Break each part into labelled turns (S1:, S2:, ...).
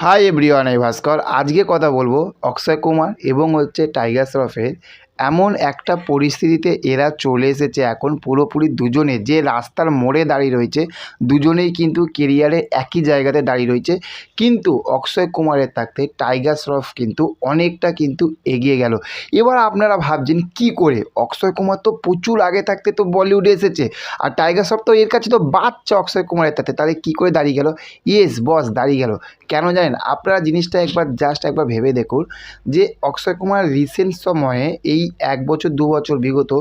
S1: Hi everyone এই ভাস্কর আজকে কথা বলব অক্ষয় কুমার এবং হচ্ছে টাইগার শ্রফের এমন একটা পরিস্থিতিতে এরা চলে এসেছে। এখন পুরোপুরি দুজনে যে রাস্তার মোড়ে দাঁড়িয়ে রয়েছে, দুজনেই কিন্তু কেরিয়ারে একই জায়গাতে দাঁড়িয়ে রয়েছে। কিন্তু অক্ষয় কুমারের থাকতে টাইগার শ্রফ কিন্তু অনেকটা কিন্তু এগিয়ে গেল। এবার আপনারা ভাবছেন, কি করে? অক্ষয় কুমার তো প্রচুর আগে থাকতে তো বলিউডে এসেছে। আর টাইগার শ্রফ তো এর কাছে তো বাচ্চা অক্ষয় কুমারের থাকতে। তাহলে কী করে দাঁড়িয়ে গেল? ইয়েস বস দাঁড়িয়ে গেল। কেন জানেন? আপনারা জিনিসটা একবার জাস্ট একবার ভেবে দেখুন যে অক্ষয় কুমার রিসেন্ট সময়ে এই এক বছর, দু বছর বিগত,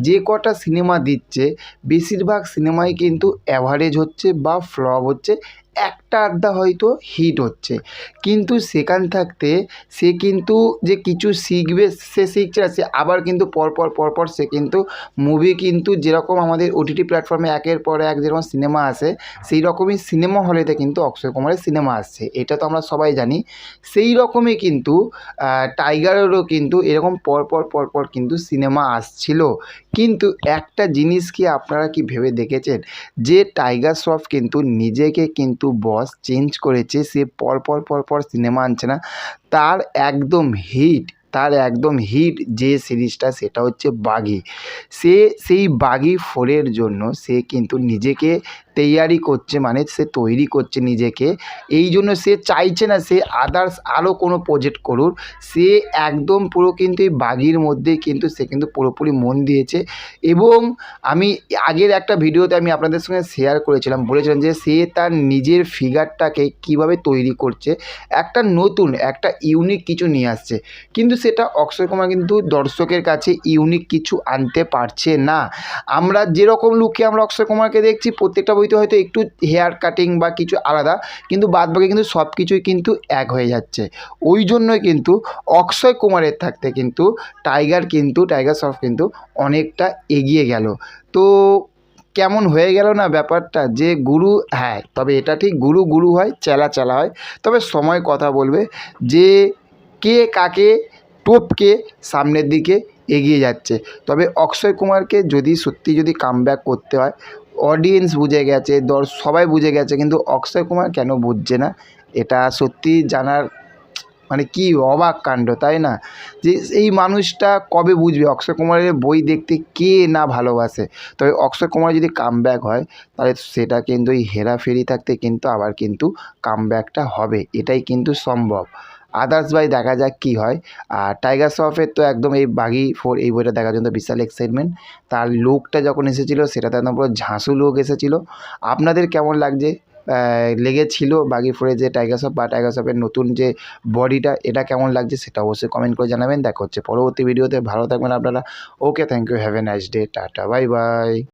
S1: যে কটা সিনেমা দিচ্ছে, বেশিরভাগ সিনেমাই কিন্তু অ্যাভারেজ হচ্ছে বা ফ্লপ হচ্ছে একটা আধটা হয়তো হিট হচ্ছে। কিন্তু সেখান থাকতে সে কিন্তু যে কিছু শিখবে, সে শিখছে না, সে আবার কিন্তু পরপর পরপর সে কিন্তু মুভি কিন্তু যেরকম আমাদের ওটিটি প্ল্যাটফর্মে একের পর এক যেরকম সিনেমা আসে, সেই রকমই সিনেমা হলেতে কিন্তু অক্ষয় কুমারের সিনেমা আসছে। এটা তো আমরা সবাই জানি। সেই রকমই কিন্তু টাইগারেরও কিন্তু এরকম পরপর পরপর কিন্তু সিনেমা আসছিল। কিন্তু একটা জিনিস কি আপনারা কি ভেবে দেখেছেন? যে টাইগার শ্রফ কিন্তু নিজেকে কিন্তু বস চেঞ্জ করেছে সে পরপর পরপর সিনেমা আনছে না। তার একদম হিট তার একদম হিট যে সিরিজটা সেটা হচ্ছে বাঘি। সে সেই বাঘি ফোরের জন্য সে কিন্তু নিজেকে তৈয়ারি করছে মানে সে তৈরি করছে নিজেকে। এই জন্য সে চাইছে না সে আদার্স আরও কোনো প্রজেক্ট করুক। সে একদম পুরো কিন্তু এই বাঘির মধ্যে কিন্তু সে কিন্তু পুরোপুরি মন দিয়েছে। এবং আমি আগের একটা ভিডিওতে আমি আপনাদের সঙ্গে শেয়ার করেছিলাম, বলেছিলাম যে সে তার নিজের ফিগারটাকে কীভাবে তৈরি করছে। একটা নতুন, একটা ইউনিক কিছু নিয়ে আসছে। কিন্তু সেটা অক্ষয় কুমার কিন্তু দর্শকের কাছে ইউনিক কিছু আনতে পারছে না। আমরা যেরকম লুকে আমরা অক্ষয় কুমারকে দেখছি, প্রত্যেকটা বইতে হয়তো একটু হেয়ার কাটিং বা কিছু আলাদা, কিন্তু বাদ বাকি কিন্তু সব কিছুই কিন্তু এক হয়ে যাচ্ছে। ওই জন্যই কিন্তু অক্ষয় কুমারের থাকতে কিন্তু টাইগার কিন্তু টাইগার শ্রফ কিন্তু অনেকটা এগিয়ে গেল। তো কেমন হয়ে গেল না ব্যাপারটা? যে গুরু হ্যাঁ তবে এটা ঠিক, গুরু গুরু হয়, চেলা চেলা হয়। তবে সময় কথা বলবে যে কে কাকে টপকে সামনের দিকে এগিয়ে যাচ্ছে। তবে অক্ষয় কুমারকে যদি সত্যি যদি কামব্যাক করতে হয় অডিয়েন্স বুঝে গেছে, দর, সবাই বুঝে গেছে, কিন্তু অক্ষয় কুমার কেন বুঝছে না? এটা সত্যি জানার মানে কি অবাক কাণ্ড, তাই না? যে এই মানুষটা কবে বুঝবে? অক্ষয় কুমারের বই দেখতে কে না ভালোবাসে? তবে অক্ষয় কুমার যদি কামব্যাক হয়, তাহলে সেটা কিন্তু এই হেরাফেরি থাকতে কিন্তু আবার কিন্তু কামব্যাকটা হবে। এটাই কিন্তু সম্ভব। আদার্স বাই দেখা যাক কী হয়। আর টাইগার শ্রফের তো একদম এই বাগি ফোর এই বইটা দেখার জন্য বিশাল এক্সাইটমেন্ট তার লুকটা যখন এসেছিল, সেটাতে একদম পুরো ঝাঁসু লুক এসেছিল। আপনাদের কেমন লাগছে? লেগেছিল বাগি ফোরে যে টাইগার শ্রফ বা টাইগার শ্রফের নতুন যে বডিটা, এটা কেমন লাগছে সেটা অবশ্যই কমেন্ট করে জানাবেন। দেখা হচ্ছে পরবর্তী ভিডিওতে ভালো থাকবেন আপনারা। Okay thank you have a nice day tata bye bye